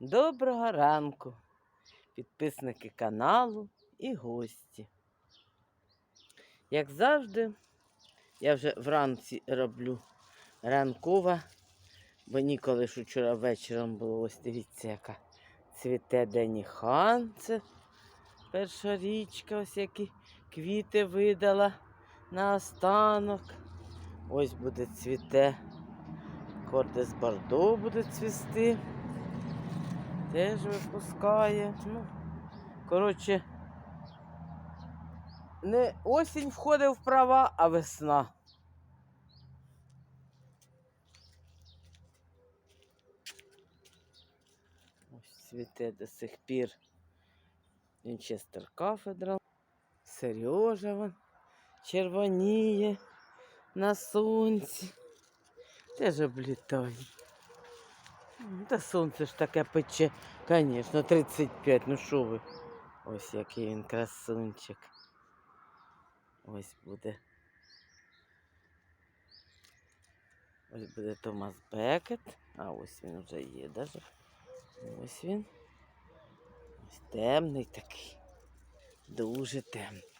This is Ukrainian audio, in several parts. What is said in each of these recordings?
Доброго ранку, підписники каналу і гості. Як завжди, я вже вранці роблю ранкова, бо ніколи ж вчора вечором було ось дивіться, яка цвіте Деніхан. Це перша річка, ось які квіти видала на останок. Ось буде цвіте. Кордес Бордо буде цвісти. Теж випускає. Ну, коротше, не осінь входить в права, а весна. Ось цвіте до сих пір Вінчестер кафедра. Сережа вон червоніє на сонці. Теж облітає. М, Та сонце ж таке пече, звісно, 35, ну що ви. Ось який він красунчик. Ось буде. Ось буде Томас Бекет. А ось він вже є даже. Ось він. Ось темний такий. Дуже темний.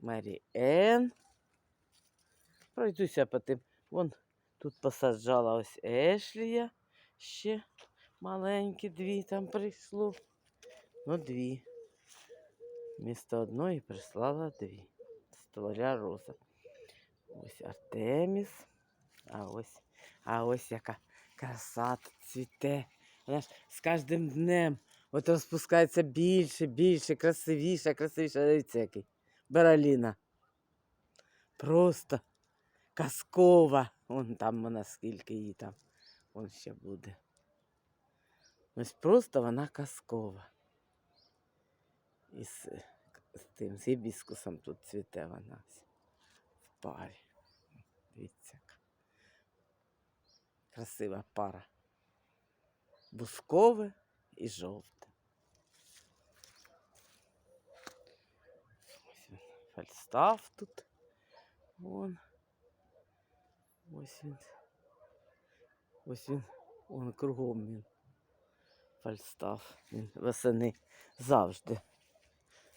Мері Енн. Пройдуся по тим. Вон тут посаджала ось Ешлія. Ще маленькі дві там прийшло. Ну, дві. Вмісто одної прислала дві. Столаря роза. Ось Артеміс. А ось, а ось яка краса цвіте. Вона ж з кожним днем от розпускається більше, більше, красивіше, красивіше. Дивіться, який. Бераліна. Просто казкова. Вон там вона скільки її там. Вон ще буде. Ось просто вона казкова. І з, з тим, з гібіскусом тут цвіте вона в парі. Дивіться. Красива пара. Бускове і жовте. Ось він, фальстаф тут. Вон. Ось він. Ось він. Вон кругом він. Фальстаф. Він восени завжди.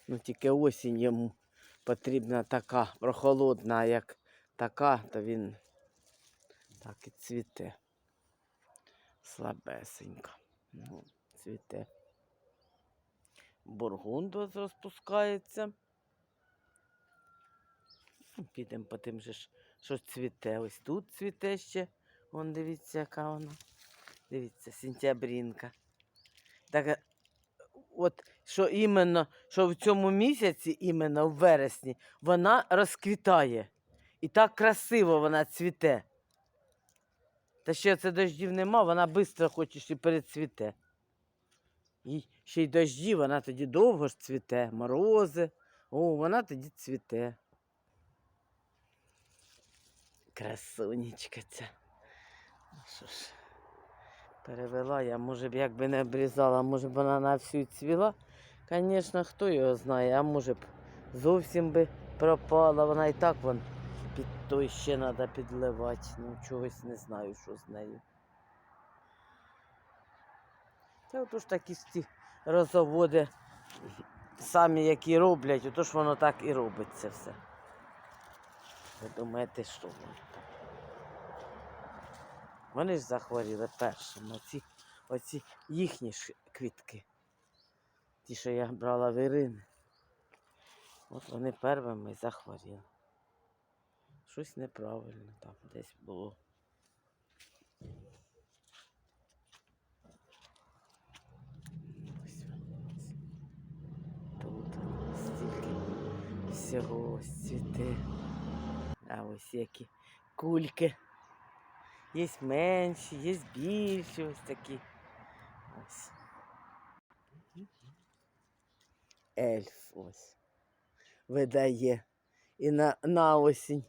Ну тільки осінь йому потрібна така прохолодна, як така, то він так і цвіте. Слабесенько. Ну, цвіте. Бургунд розпускається. Ну, Підемо по тим же ж, що цвіте. Ось тут цвіте ще. Вон дивіться, яка вона. Дивіться, сентябрінка. Так, е, от що іменно, що в цьому місяці, іменно в вересні, вона розквітає. І так красиво вона цвіте. Та ще це дождів нема, вона швидко хочеш і перецвіте. І ще й дожді, вона тоді довго ж цвіте, морози. О, вона тоді цвіте. Красунечка ця. Ну що ж, перевела я, може б якби не обрізала, може б вона на всю цвіла. Звісно, хто його знає, а може б зовсім би пропала. Вона і так вон під той ще треба підливати. Ну, чогось не знаю, що з нею. Це отож такі ці розоводи, самі які роблять, отож воно так і робить це все. Ви думаєте, що воно так? Вони ж захворіли першими, оці, оці їхні ж квітки. Ті, що я брала в Ірини. От вони первими захворіли. Щось неправильно там десь було. Тут стільки всього ось цвіте. А ось які кульки. Є менші, є більші ось такі. Ось. Ельф ось. Видає. І на, на осінь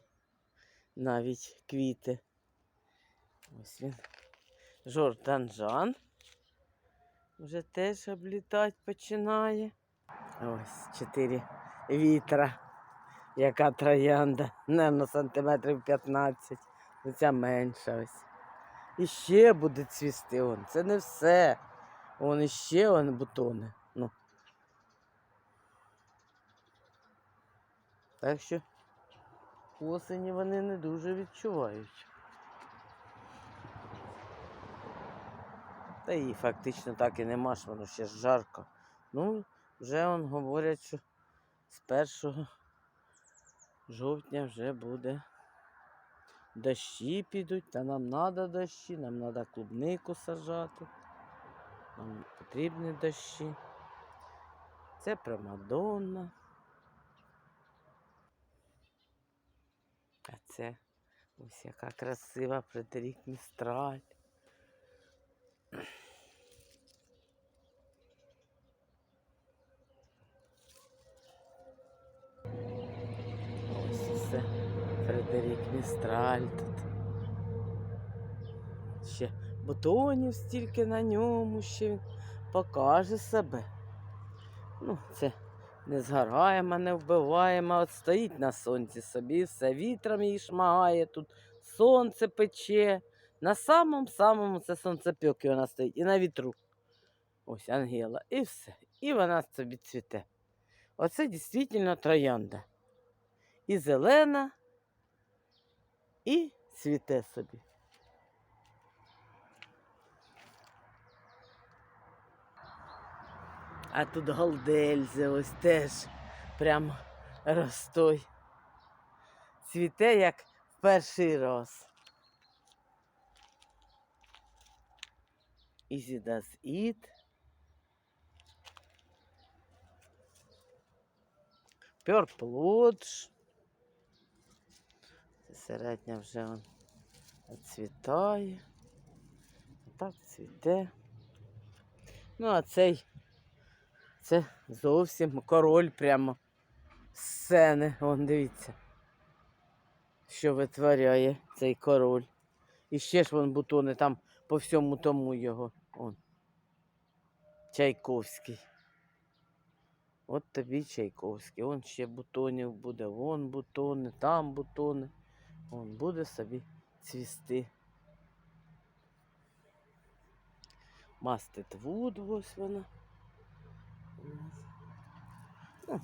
навіть квіти. Ось він. Жорданжан. Вже теж облітати починає. Ось чотири вітра. Яка троянда. Наверно, сантиметрів 15. Оця менша ось. І ще буде цвісти. Он. Це не все. Вон іще он бутони. Ну. Так що осені вони не дуже відчувають. Та і фактично так і нема ж, воно ще жарко. Ну, вже он говорять, що з 1 жовтня вже буде дощі підуть, та нам треба дощі, нам треба клубнику сажати. Нам потрібні дощі. Це Примадонна. А це ось яка красива Фредерік Містраль. Фредерік Містраль тут. Ще бутонів стільки на ньому, ще він покаже себе. Ну, це не згораємо, не вбиваємо, от стоїть на сонці собі, все вітром її шмагає, тут сонце пече. На самому-самому це сонцепьоки вона стоїть і на вітру. Ось Ангела. І все. І вона собі цвіте. Оце дійсно троянда. І зелена, і цвіте собі. А тут голдельзе ось теж прям ростой. Цвіте як перший раз. Easy does it. Purple Lodge. Середня вже он цвітає. Так цвіте. Ну, а цей це зовсім король прямо сцени. Вон дивіться, що витворяє цей король. І ще ж вон бутони там по всьому тому його. Он. Чайковський. От тобі Чайковський. Вон ще бутонів буде, вон бутони, там бутони. Вон буде собі цвісти. Мастит вуд, ось вона. Ну,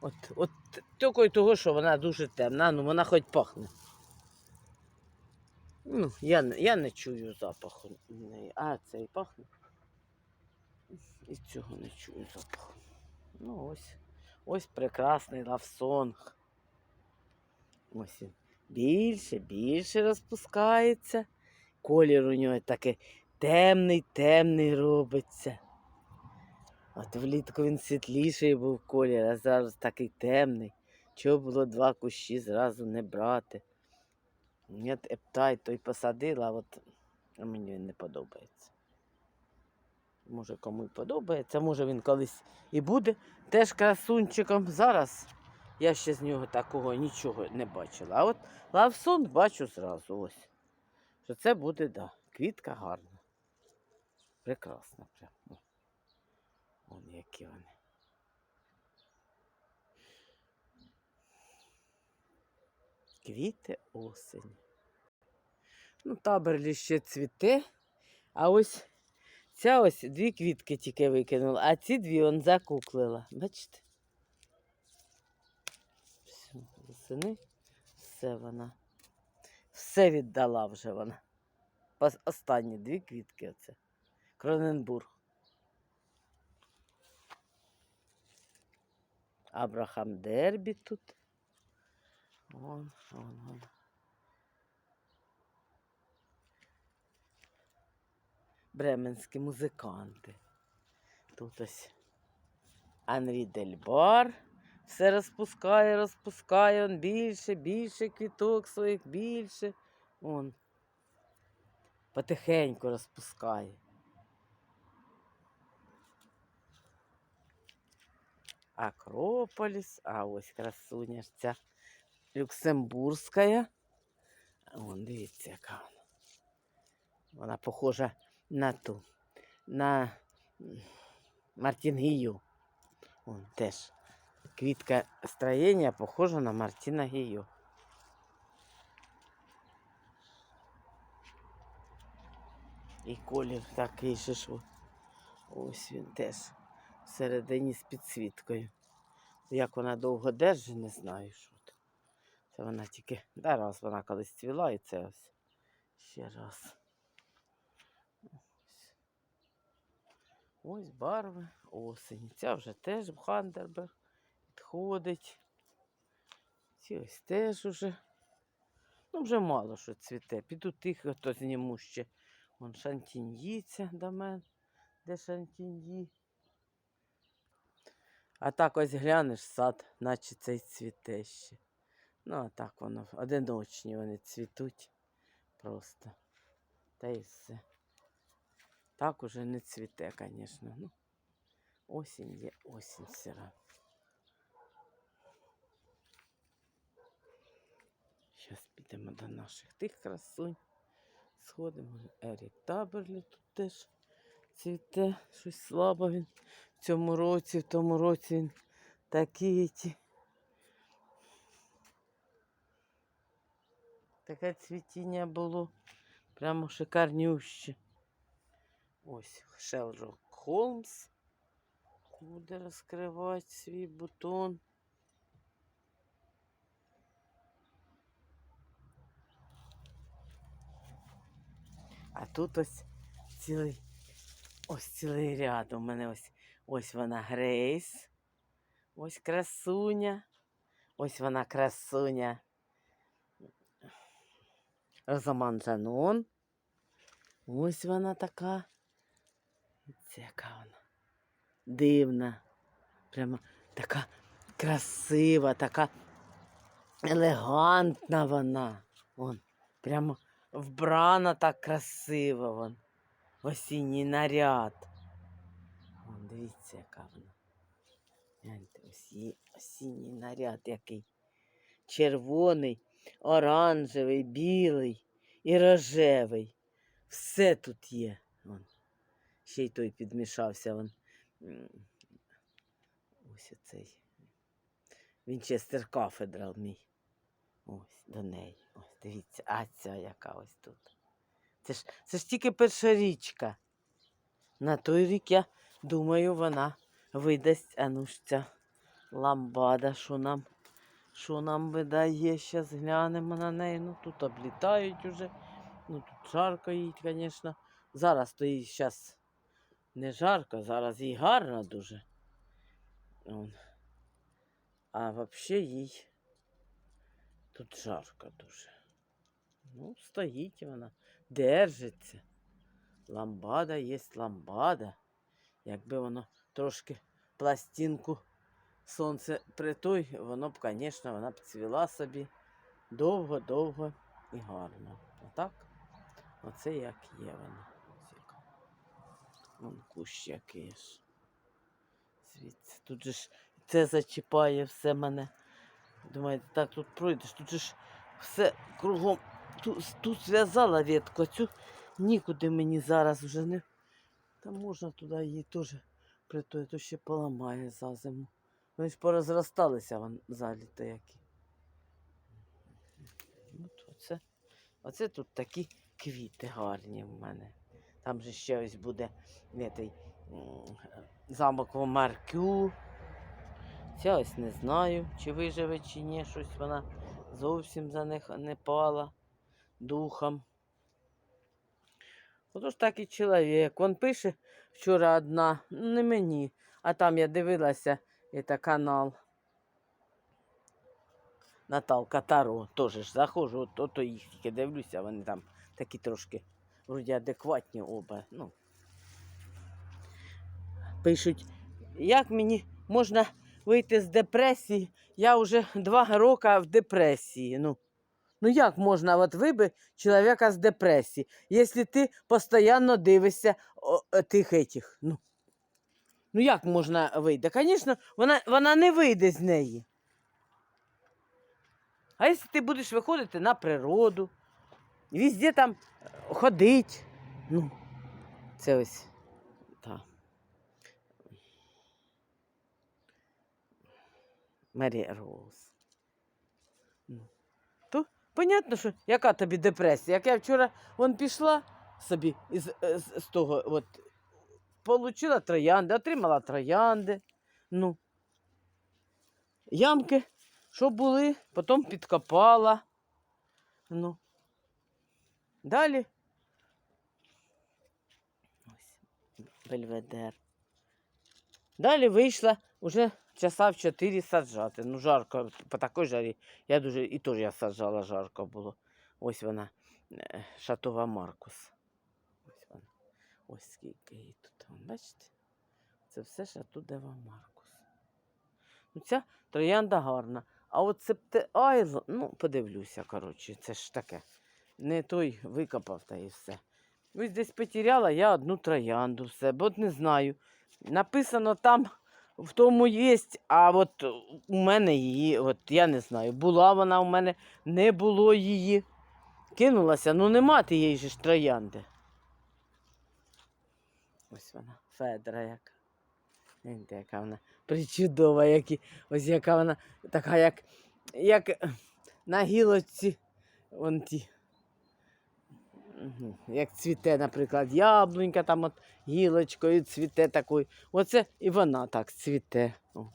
от, от тільки й того, що вона дуже темна, ну вона хоч пахне. Ну, я, я не чую запаху неї. А, цей пахне. І цього не чую запаху. Ну ось. Ось прекрасний лавсонг. Ось він. Більше, більше розпускається. Колір у нього такий темний, темний робиться. От влітку він світліший був колір, а зараз такий темний. Чого було два кущі зразу не брати? Я ептай той посадила, а от а мені він не подобається. Може, кому й подобається, може він колись і буде теж красунчиком. Зараз я ще з нього такого нічого не бачила. А от лавсон бачу зразу ось. Що це буде, да, квітка гарна. Прекрасна прям. О, Вон які вони. Квіти осені. Ну, таберлі ще цвіте, а ось ця ось дві квітки тільки викинула, а ці дві он закуклила. Бачите? Все, восени, все вона. Все віддала вже вона. Останні дві квітки оце. Кроненбург. Абрахам Дербі тут. Вон, вон, вон. Бременські музиканти. Тут ось Анрі Дельбар все розпускає, розпускає, он більше, більше квіток своїх, більше. Он потихеньку розпускає. Акрополіс, а ось красуня ж ця Люксембурзька. Вон, дивіться, яка вона. Вона похожа на ту, на Мартінгію. Вон теж. Квітка строєння похожа на Мартіна Гію. І колір такий же ж. Ось він теж всередині з підсвіткою. Як вона довго держить, не знаю, що це. Вона тільки. Да, раз вона колись цвіла і це ось. Ще раз. Ось. Ось барви осені. Ця вже теж в Хандерберг підходить. Ці ось теж уже. Ну, вже мало що цвіте. Піду тихо, то зніму ще. Вон шантіньїця до мене. Де шантіньї? А так ось глянеш сад, наче цей цвіте ще. Ну, а так воно, одиночні вони цвітуть просто. Та й все. Так уже не цвіте, звісно. Ну, осінь є осінь все Зараз підемо до наших тих красунь. Сходимо. Ерік Таберлі тут теж цвіте. Щось слабо він в цьому році, в тому році він такі. Таке цвітіння було. Прямо шикарнюще. Ось Шелжок Холмс буде розкривати свій бутон. А тут ось цілий, ось цілий ряд. У мене ось, ось вона Грейс. Ось красуня. Ось вона красуня. Розаман Жанон. Ось вона така. Це яка вона. Дивна. Прямо така красива, така елегантна вона. Вон, прямо вбрана так красиво вон. В осінній наряд. Вон, дивіться, яка вона. Гляньте, ось осінній наряд який. Червоний, оранжевий, білий і рожевий. Все тут є. Вон. Ще й той підмішався. Вон. Ось оцей. Вінчестер кафедрал мій. Ось до неї. Ось дивіться, а ця яка ось тут. Це ж, це ж тільки перша річка. На той рік, я думаю, вона видасть. А ну ж ця ламбада, що нам, що нам видає. Зараз глянемо на неї. Ну тут облітають уже. Ну тут жарко їй, звісно. Зараз то їй зараз не жарко, зараз їй гарно дуже. А взагалі їй тут жарко дуже. Ну, стоїть вона, держиться. Ламбада є ламбада. Якби воно трошки пластинку сонце при той, воно б, звісно, вона б цвіла собі довго-довго і гарно. А так, оце як є вона. Вон кущ який ж. Звідси. Тут же ж це зачіпає все мене. Думаєте, так тут пройдеш, тут же ж все кругом. Тут, тут зв'язала ветку, цю нікуди мені зараз вже не. Та можна туди її теж притої, то ще поламає за зиму. Вони ж порозросталися вон заліто які. От оце, оце тут такі квіти гарні в мене. Там же ще ось буде не, той, замок в Маркю. Ця ось не знаю, чи виживе, чи ні. Щось вона зовсім за них не пала духом. Отож так і чоловік. Він пише вчора одна, ну, не мені, а там я дивилася, це канал. Наталка Таро теж ж заходжу, от, ото їх тільки дивлюся, вони там такі трошки вроді адекватні оба. Ну. Пишуть, як мені можна вийти з депресії? Я вже два роки в депресії. Ну, ну як можна от вибити чоловіка з депресії, якщо ти постійно дивишся о, тих етих? Ну, ну як можна вийти? Звісно, вона, вона не вийде з неї. А якщо ти будеш виходити на природу, везде там ходить, ну, це ось. Так. Марія Роуз. Ну, то понятно, що яка тобі депресія. Як я вчора вон пішла, собі із, е, з, з того, от, получила троянди, отримала троянди. Ну, ямки, що були, потім підкопала. Ну. Далі. Ось, бельведер. Далі вийшла уже часа в 4 саджати. Ну, жарко, по такій жарі. Я дуже, і теж я саджала, жарко було. Ось вона, е, шатова Маркус. Ось вона. Ось скільки її тут. Бачите? Це все шатудева Маркус. Ну, ця троянда гарна. А от септе Айло, ну, подивлюся, коротше, це ж таке. Не той викопав та і все. Ось десь потеряла я одну троянду в себе, от не знаю. Написано там в тому є, а от у мене її, от я не знаю, була вона у мене, не було її. Кинулася, ну нема тієї ж троянди. Ось вона, Федра яка. Гляньте, яка вона причудова, які, ось яка вона така, як, як на гілочці. Вон ті. Як цвіте, наприклад, яблунька там от гілочкою цвіте такою. Оце і вона так цвіте. О.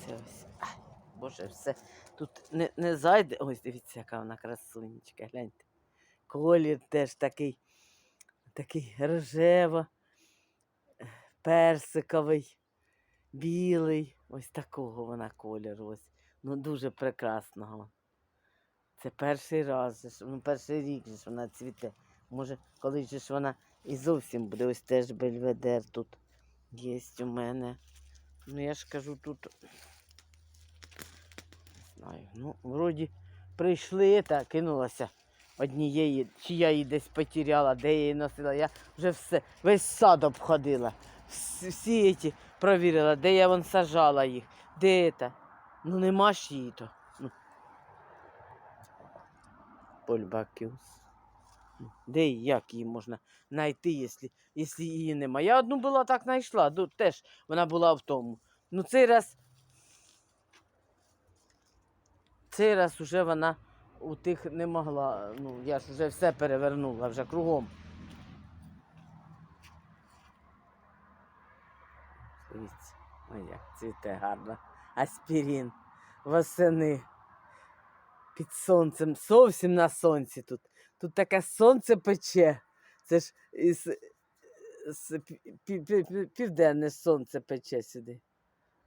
Це ось. Ай, Боже, все. Тут не, не зайде. Ось дивіться, яка вона красунечка. Гляньте. Колір теж такий, такий рожево, персиковий, білий. Ось такого вона кольору. Ось. Ну, дуже прекрасного. Це перший раз, ну, перший рік ж вона цвіте. Може, колись ж вона і зовсім буде. Ось теж бельведер тут є у мене. Ну, я ж кажу, тут. Не знаю. Ну, вроді прийшли та кинулася однієї, чи я її десь потеряла, де я її носила. Я вже все, весь сад обходила. Всі ці провірила, де я вон сажала їх, де це. Ну нема ж її то. Польбакюс. Ну, Де і як її можна знайти, якщо, її нема. Я одну була так знайшла, теж вона була в тому. Ну цей раз. Цей раз уже вона у тих не могла. Ну, я ж вже все перевернула, вже кругом. Дивіться, ой, цвіте гарно. Аспірін, восени. Під сонцем, зовсім на сонці тут. Тут таке сонце пече. Це ж із, з пі- пі- пі- пі- південне сонце пече сюди.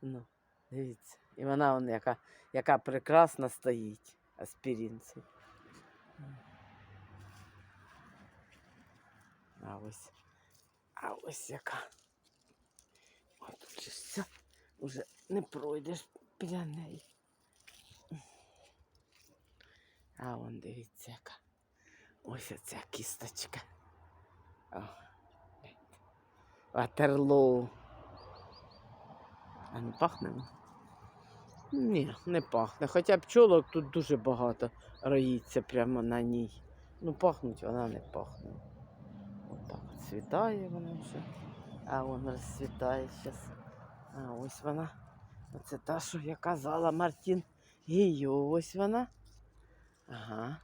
Ну, дивіться. І вона вон, яка, яка прекрасна стоїть. Аспірін. цей. А ось. А ось яка. Ой, тут все. Уже не пройдеш біля неї. А вон дивіться яка. Ось оця кісточка. О. Ватерлоу. А не пахне? Ні, не пахне. Хоча пчолок тут дуже багато роїться прямо на ній. Ну, пахнуть вона не пахне. Отак от цвітає вона вже. А вон розцвітає зараз. А ось вона. Оце та, що я казала, Мартін. Її ось вона. Ага.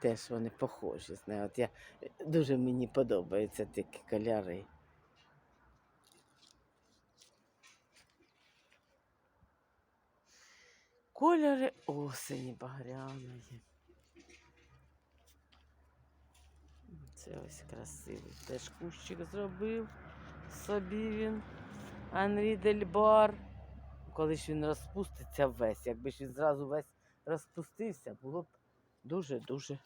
Теж вони похожі з нею. От я дуже мені подобаються такі кольори. Кольори осені багряної. Це ось красивий. Теж кущик зробив собі він. Анрі Дельбар. Коли ж він розпуститься весь, якби ж він зразу весь розпустився, було б дуже-дуже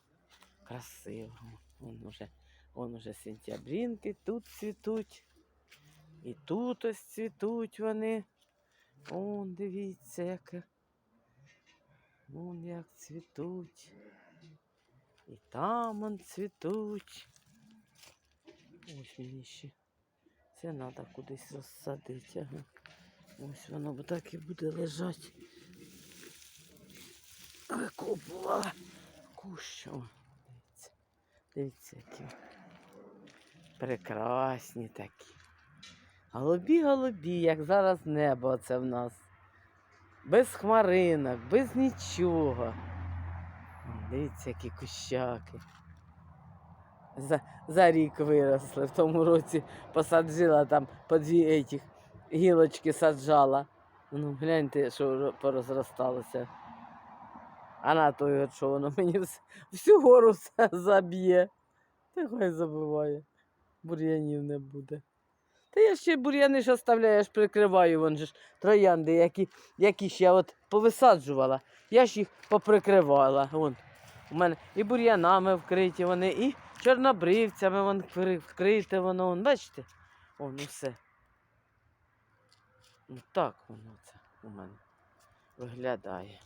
красиво. Вон уже, вон уже сентябрінки тут цвітуть. І тут ось цвітуть вони. Он, дивіться, яке. Вон як цвітуть. І там он цвітуть. Ось мені ще. Це треба кудись розсадити. Ага. Ось воно так і буде лежати. Викопувала кущ. Дивіться. Дивіться, які прекрасні такі. Голубі, голубі, як зараз небо це в нас. Без хмаринок, без нічого. Дивіться, які кущаки. За, за рік виросли. В тому році посаджила там по дві етіх гілочки саджала. Ну, гляньте, що порозросталося. А на от що воно мені всю гору заб'є. Та хай забуває. Бур'янів не буде. Та я ще бур'яни ж оставляю, я ж прикриваю, вон же ж троянди, які, які ще от повисаджувала. Я ж їх поприкривала. Вон. У мене і бур'янами вкриті вони, і чорнобривцями вон вкрите воно. Вон, бачите? Вон усе. Ну так воно це у мене виглядає.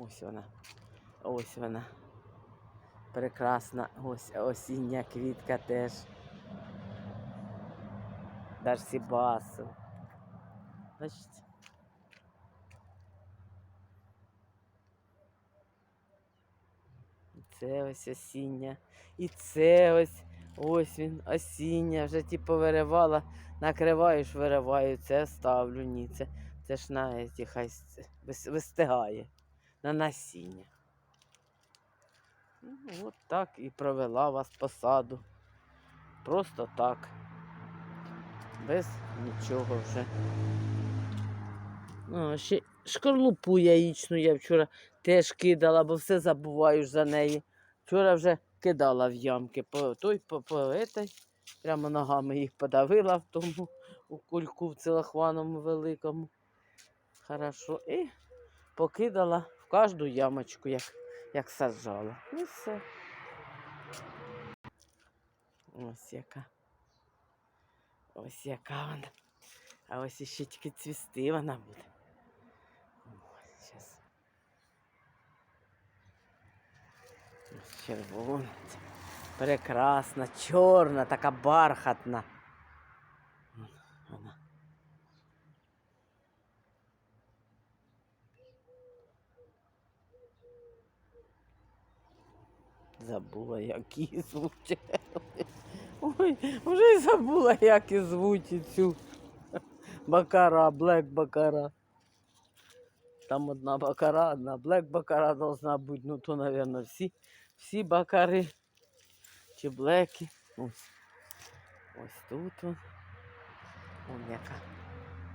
Ось вона. Ось вона. Прекрасна ось осіння квітка теж. Дарсібасу. Бачите? Це ось осіння. І це ось ось він осіння. Вже ті повиривала, накриваєш, вириваю, це ставлю. Ні, це, це ж на ті, хай вистигає на насіння. Ну, от так і провела вас посаду. Просто так. Без нічого вже. Ну, ще шкарлупу яєчну я вчора теж кидала, бо все забуваю за неї. Вчора вже кидала в ямки. По той, по, по етой, прямо ногами їх подавила в тому у кульку в целохваному великому. Хорошо. І покидала кожну ямочку, як, як саджала. І все. Ось яка. Ось яка вона. А ось іще тільки цвісти вона буде. Ось, щас. Ось червона. Прекрасна, чорна, така бархатна. Вон Вона. Забула, які звучать. Ой, вже й забула, як і звуть цю бакара, блек бакара. Там одна бакара, одна блек бакара должна бути. Ну то, мабуть, всі, всі бакари чи блеки. Ось. Ось тут он. Вон яка.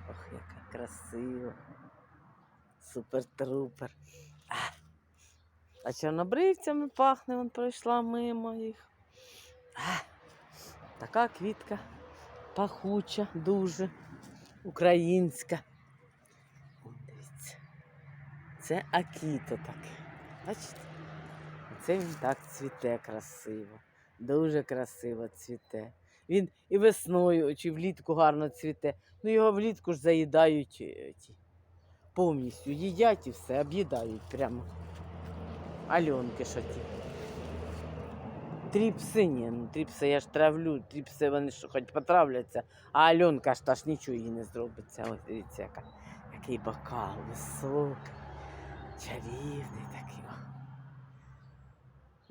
Ох, яка красива. Супер-трупер. А, чорнобривцями пахне, вон пройшла мимо їх. Така квітка пахуча, дуже українська. Дивіться. Це акіто таке. Бачите? Це він так цвіте красиво. Дуже красиво цвіте. Він і весною чи влітку гарно цвіте. Ну його влітку ж заїдають е, ті. Повністю їдять і все, об'їдають прямо. Альонки що ті. Тріпси ні, ну тріпси я ж травлю, тріпси вони що хоч потравляться, а Альонка ж та ж нічого їй не зробиться. Ось дивіться, яка, який бокал високий, чарівний такий.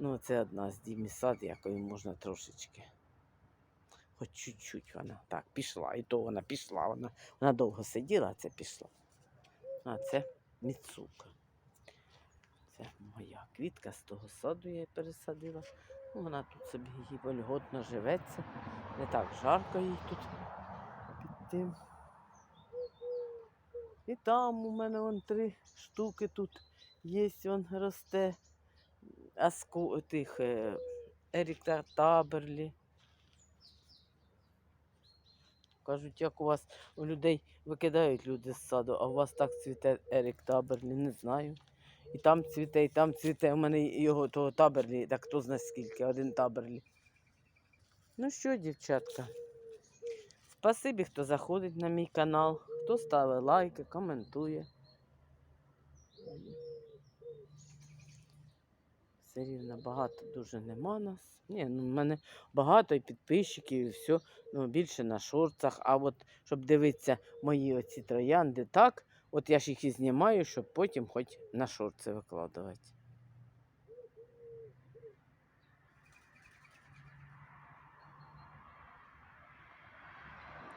Ну, це одна з дімісад, якої можна трошечки. Хоч чуть-чуть вона так пішла. І то вона пішла. Вона, вона довго сиділа, а це пішла. А це Міцука. Це моя квітка з того саду я її пересадила. Ну, Вона тут собі їй вольготно живеться. Не так жарко їй тут під тим. І там у мене вон три штуки тут є, вон росте. Аску тих е, Еріка Таберлі. Кажуть, як у вас у людей викидають люди з саду, а у вас так цвіте Ерік Таберлі, не знаю. І там цвіте, і там цвіте. У мене його того таберлі, так хто знає скільки, один таберлі. Ну що, дівчатка? Спасибі, хто заходить на мій канал, хто ставить лайки, коментує. Все рівно багато дуже нема нас. Ні, ну в мене багато і підписчиків, і все, ну більше на шорцах. А от щоб дивитися мої оці троянди так, от я ж їх і знімаю, щоб потім хоч на шорти викладувати.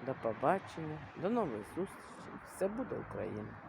До побачення, до нових зустрічей. Все буде Україна!